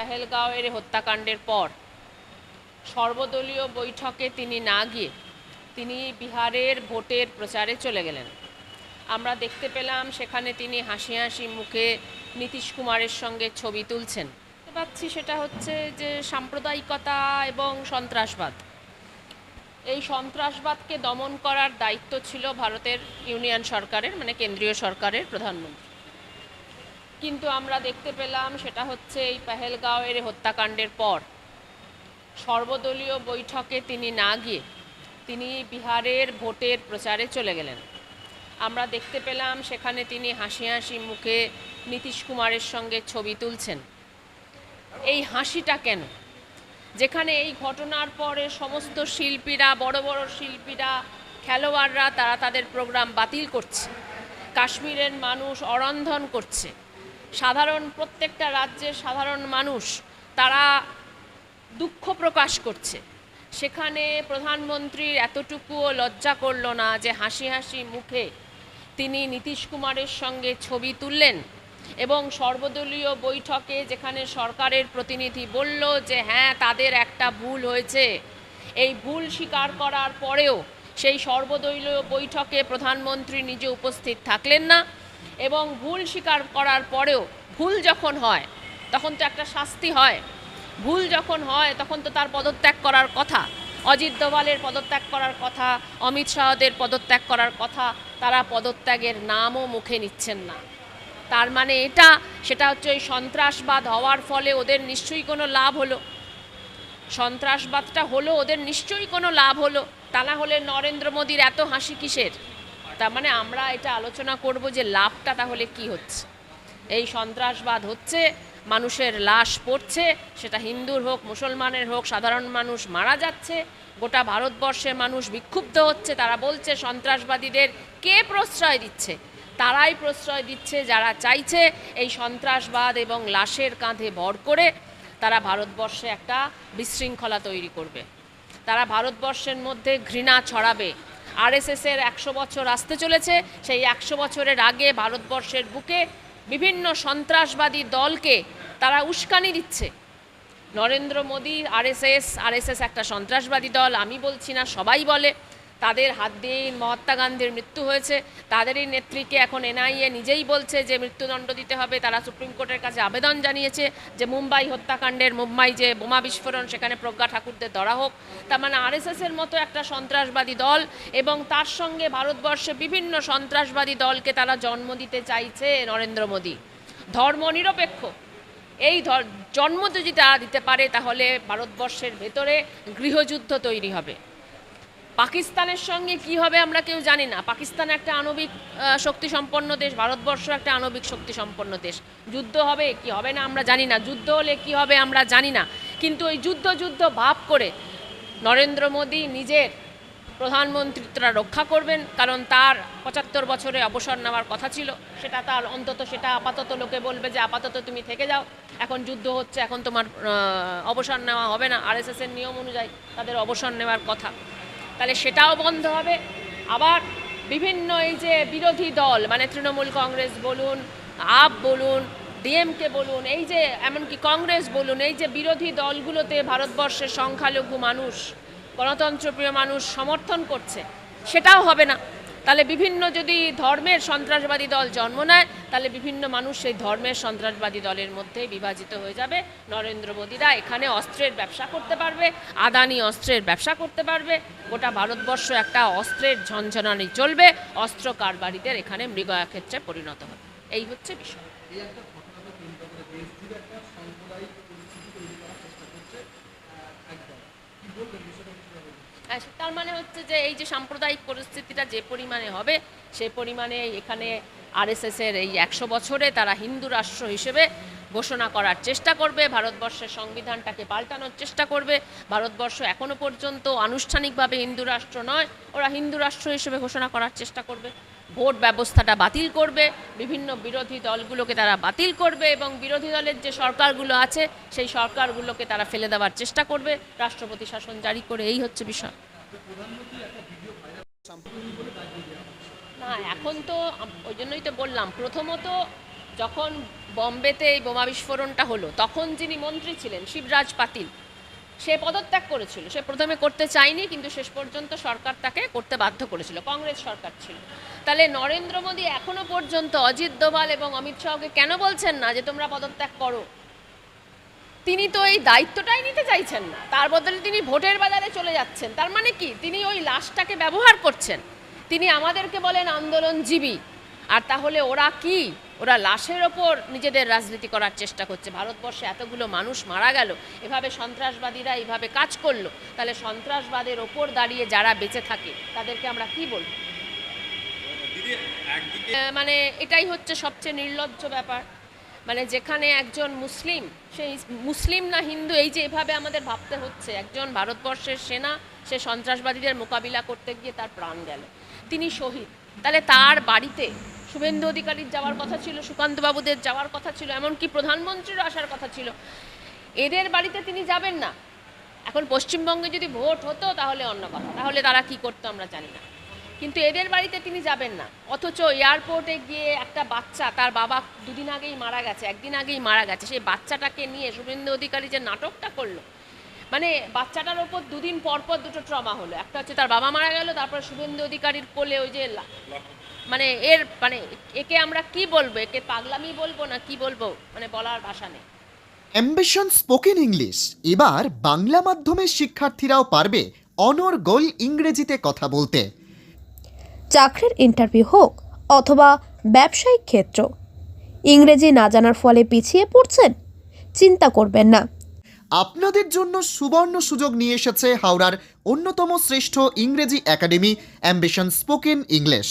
পেহেলগাঁওয়ের হত্যাকাণ্ডের পর সর্বদলীয় বৈঠকে তিনি না গিয়ে তিনি বিহারের ভোটের প্রচারে চলে গেলেন। আমরা দেখতে পেলাম সেখানে তিনি হাসি হাসি মুখে নীতিশ কুমারের সঙ্গে ছবি তুলছেন। পাচ্ছি সেটা হচ্ছে যে সাম্প্রদায়িকতা এবং সন্ত্রাসবাদ। এই সন্ত্রাসবাদকে দমন করার দায়িত্ব ছিল ভারতের ইউনিয়ন সরকারের মানে কেন্দ্রীয় সরকারের প্রধানমন্ত্রী। কিন্তু আমরা দেখতে পেলাম সেটা হচ্ছে এই পেহেলগাঁওয়ের হত্যাকাণ্ডের পর। সর্বদলীয় বৈঠকে তিনি না গিয়ে তিনি বিহারের ভোটের প্রচারে চলে গেলেন। আমরা দেখতে পেলাম সেখানে তিনি হাসি হাসি মুখে নীতিশ কুমারের সঙ্গে ছবি তুলছেন। এই হাসিটা কেন? যেখানে এই ঘটনার পরে সমস্ত শিল্পীরা, বড় বড় শিল্পীরা, খেলোয়াড়রা, তারা তাদের প্রোগ্রাম বাতিল করছে। কাশ্মীরের মানুষ অরন্ধন করছে। সাধারণ প্রত্যেকটা রাজ্যের সাধারণ মানুষ, তারা দুঃখ প্রকাশ করছে। সেখানে প্রধানমন্ত্রীর এতটুকুও লজ্জা করল না যে হাসি হাসি মুখে তিনি নীতিশ কুমারের সঙ্গে ছবি তুললেন এবং সর্বদলীয় বৈঠকে যেখানে সরকারের প্রতিনিধি বলল যে হ্যাঁ তাদের একটা ভুল হয়েছে। এই ভুল স্বীকার করার পরেও সেই সর্বদলীয় বৈঠকে প্রধানমন্ত্রী নিজে উপস্থিত থাকলেন না। এবং ভুল স্বীকার করার পরেও ভুল যখন হয়, তখন তো একটা শাস্তি হয়। ভুল যখন হয়, তখন তো তার পদত্যাগ করার কথা। অজিত দোভালের পদত্যাগ করার কথা, অমিত শাহদের পদত্যাগ করার কথা, তারা পদত্যাগের নামও মুখে নিচ্ছেন না। তার মানে এটা, সেটা হচ্ছে ওই সন্ত্রাসবাদ হওয়ার ফলে ওদের নিশ্চয়ই কোনো লাভ হলো। সন্ত্রাসবাদটা হলো, ওদের নিশ্চয়ই কোনো লাভ হলো। তা না হলে নরেন্দ্র মোদীর এত হাসি কিসের? তার মানে আমরা এটা আলোচনা করব যে লাভটা তাহলে কি হচ্ছে। এই সন্ত্রাসবাদ হচ্ছে, মানুষের লাশ পড়ছে, সেটা হিন্দুর হোক, মুসলমানের হোক, সাধারণ মানুষ মারা যাচ্ছে, গোটা ভারতবর্ষের মানুষ বিক্ষুব্ধ হচ্ছে, তারা বলছে সন্ত্রাসবাদীদের কে প্রশ্রয় দিচ্ছে? তারাই প্রশ্রয় দিচ্ছে, যারা চাইছে এই সন্ত্রাসবাদ এবং লাশের কাঁধে ভর করে তারা ভারতবর্ষে একটা বিশৃঙ্খলা তৈরি করবে। তারা ভারতবর্ষের মধ্যে ঘৃণা ছড়াবে। আরএসএসের একশো বছর আসতে চলেছে। সেই একশো বছরের আগে ভারতবর্ষের বুকে বিভিন্ন সন্ত্রাসবাদী দলকে তারা উস্কানি দিচ্ছে। নরেন্দ্র মোদী, আরএসএস আরএসএস একটা সন্ত্রাসবাদী দল, আমি বলছি না, সবাই বলে। তাদের হাত দিয়েই মহাত্মা গান্ধীর মৃত্যু হয়েছে। তাদেরই নেত্রীকে এখন এনআইএ নিজেই বলছে যে মৃত্যুদণ্ড দিতে হবে। তারা সুপ্রিম কোর্টের কাছে আবেদন জানিয়েছে যে মুম্বাই হত্যাকাণ্ডের মুম্বাই যে বোমা বিস্ফোরণ, সেখানে প্রজ্ঞা ঠাকুরদের ধরা হোক। তার মানে আরএসএসের মতো একটা সন্ত্রাসবাদী দল এবং তার সঙ্গে ভারতবর্ষে বিভিন্ন সন্ত্রাসবাদী দলকে তারা জন্ম দিতে চাইছে নরেন্দ্র মোদী। ধর্মনিরপেক্ষ এই ধর, জন্ম যদি তারা দিতে পারে তাহলে ভারতবর্ষের ভেতরে গৃহযুদ্ধ তৈরি হবে। পাকিস্তানের সঙ্গে কি হবে আমরা কেউ জানি না। পাকিস্তান একটা আণবিক শক্তি সম্পন্ন দেশ, ভারতবর্ষ একটা আণবিক শক্তি সম্পন্ন দেশ। যুদ্ধ হবে, কি হবে না আমরা জানি না। যুদ্ধ হলে কি হবে আমরা জানি না। কিন্তু ওই যুদ্ধ যুদ্ধ ভাব করে নরেন্দ্র মোদী নিজের প্রধানমন্ত্রীত্বটা রক্ষা করবেন, কারণ তার পঁচাত্তর বছরে অবসর নেওয়ার কথা ছিল। সেটা তার অন্তত, সেটা আপাতত লোকে বলবে যে, আপাতত তুমি থেকে যাও। এখন যুদ্ধ হচ্ছে, এখন তোমার অবসর নেওয়া হবে না। আরএসএসের নিয়ম অনুযায়ী তাদের অবসর নেওয়ার কথা। তাহলে সেটাও বন্ধ হবে। আবার বিভিন্ন এই যে বিরোধী দল মানে তৃণমূল কংগ্রেস বলুন, আপ বলুন, ডিএমকে বলুন, এই যে এমনকি কংগ্রেস বলুন, এই যে বিরোধী দলগুলোতে ভারতবর্ষের সংখ্যালঘু মানুষ, গণতন্ত্রপ্রিয় মানুষ সমর্থন করছে, সেটাও হবে না। তাহলে বিভিন্ন যদি ধর্মের সন্ত্রাসবাদী দল জন্ম নেয়, তাহলে বিভিন্ন মানুষ সেই ধর্মের সন্ত্রাসবাদী দলের মধ্যে বিভাজিত হয়ে যাবে। নরেন্দ্র মোদীরা এখানে অস্ত্রের ব্যবসা করতে পারবে, আদানি অস্ত্রের ব্যবসা করতে পারবে। গোটা ভারতবর্ষ একটা অস্ত্রের ঝনঝনানি চলবে, অস্ত্র কারবারিদের এখানে মৃগয়া ক্ষেত্রে পরিণত হবে। এই হচ্ছে বিষয়। তৈরি মানে হচ্ছে যে এই যে সাম্প্রদায়িক পরিস্থিতিটা যে পরিমাণে হবে, সে পরিমাণে এখানে আরএসএসের এই একশো বছরে তারা হিন্দু রাষ্ট্র হিসেবে ঘোষণা করার চেষ্টা করবে, ভারতবর্ষের সংবিধানটাকে পাল্টানোর চেষ্টা করবে। ভারতবর্ষ এখনও পর্যন্ত আনুষ্ঠানিকভাবে হিন্দু রাষ্ট্র নয়, ওরা হিন্দু রাষ্ট্র হিসেবে ঘোষণা করার চেষ্টা করবে। ভোট ব্যবস্থাটা বাতিল করবে, বিভিন্ন বিরোধী দলগুলোকে তারা বাতিল করবে এবং বিরোধী দলের যে সরকারগুলো আছে, সেই সরকারগুলোকে তারা ফেলে দেওয়ার চেষ্টা করবে। রাষ্ট্রপতি শাসন জারি করে এই হচ্ছে বিষয়। না, এখন তো, ওই জন্যই তো বললাম, প্রথমত যখন বম্বেতে এই বোমা বিস্ফোরণটা হলো, তখন যিনি মন্ত্রী ছিলেন শিবরাজ পাতিল, সে পদত্যাগ করেছিল। সে প্রথমে করতে চায়নি, কিন্তু শেষ পর্যন্ত সরকার তাকে করতে বাধ্য করেছিল, কংগ্রেস সরকার ছিল। তাহলে নরেন্দ্র মোদী এখনও পর্যন্ত অজিত দোভাল এবং অমিত শাহকে কেন বলছেন না যে তোমরা পদত্যাগ করো? তিনি তো এই দায়িত্বটাই নিতে চাইছেন না। তার বদলে তিনি ভোটের বাজারে চলে যাচ্ছেন। তার মানে কি? তিনি ওই লাশটাকে ব্যবহার করছেন। তিনি আমাদেরকে বলেন আন্দোলনজীবী। আর তাহলে ওরা কি? ওরা লাশের ওপর নিজেদের রাজনীতি করার চেষ্টা করছে। ভারতবর্ষে এতগুলো মানুষ মারা গেল, এভাবে সন্ত্রাসবাদীরা এইভাবে কাজ করল, তাহলে সন্ত্রাসবাদের ওপর দাঁড়িয়ে যারা বেঁচে থাকে, তাদেরকে আমরা কি বলব? মানে এটাই হচ্ছে সবচেয়ে নির্লজ্জ ব্যাপার। মানে যেখানে একজন মুসলিম, সেই মুসলিম না হিন্দু, এই যে এভাবে আমাদের ভাবতে হচ্ছে, একজন ভারতবর্ষের সেনা, সে সন্ত্রাসবাদীদের মোকাবিলা করতে গিয়ে তার প্রাণ গেল। তিনি শহীদ, তাহলে তার বাড়িতে শুভেন্দু অধিকারীর যাওয়ার কথা ছিল, সুকান্তবাবুদের যাওয়ার কথা ছিল, এমনকি প্রধানমন্ত্রীরও আসার কথা ছিল। এদের বাড়িতে তিনি যাবেন না। এখন পশ্চিমবঙ্গে যদি ভোট হতো তাহলে অন্য কথা। তাহলে তারা কি করতো আমরা জানি না। কিন্তু এদের বাড়িতে তিনি যাবেন না। অথচ এয়ারপোর্টে গিয়ে একটা বাচ্চা, তার বাবা দুদিন আগেই মারা গেছে, একদিন আগেই মারা গেছে। সেই বাচ্চাটাকে নিয়ে শুভেন্দু অধিকারী যে নাটকটা করল মানে বাচ্চাটার ওপর দুদিন পর পর দুটো ট্রমা হলো। একটা হচ্ছে তার বাবা মারা গেল, তারপর শুভেন্দু অধিকারীর কোলে ওই যে মানে এর মানে একে আমরা কি বলব? একে পাগলামি বলব না কি বলব? মানে বলার ভাষা নেই। অ্যাম্বিশন স্পোকেন ইংলিশ এবার বাংলা মাধ্যমের শিক্ষার্থীরাও পারবে অনর্গল ইংরেজিতে কথা বলতে। চাকরির ইন্টারভিউ হোক অথবা ব্যবসায়িক ক্ষেত্র। ইংরেজি না জানার ফলে পিছিয়ে পড়ছেন? চিন্তা করবেন না। আপনাদের জন্য সুবর্ণ সুযোগ নিয়ে এসেছে হাওড়ার অন্যতম শ্রেষ্ঠ ইংরেজি academy ambition spoken English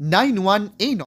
nine one এই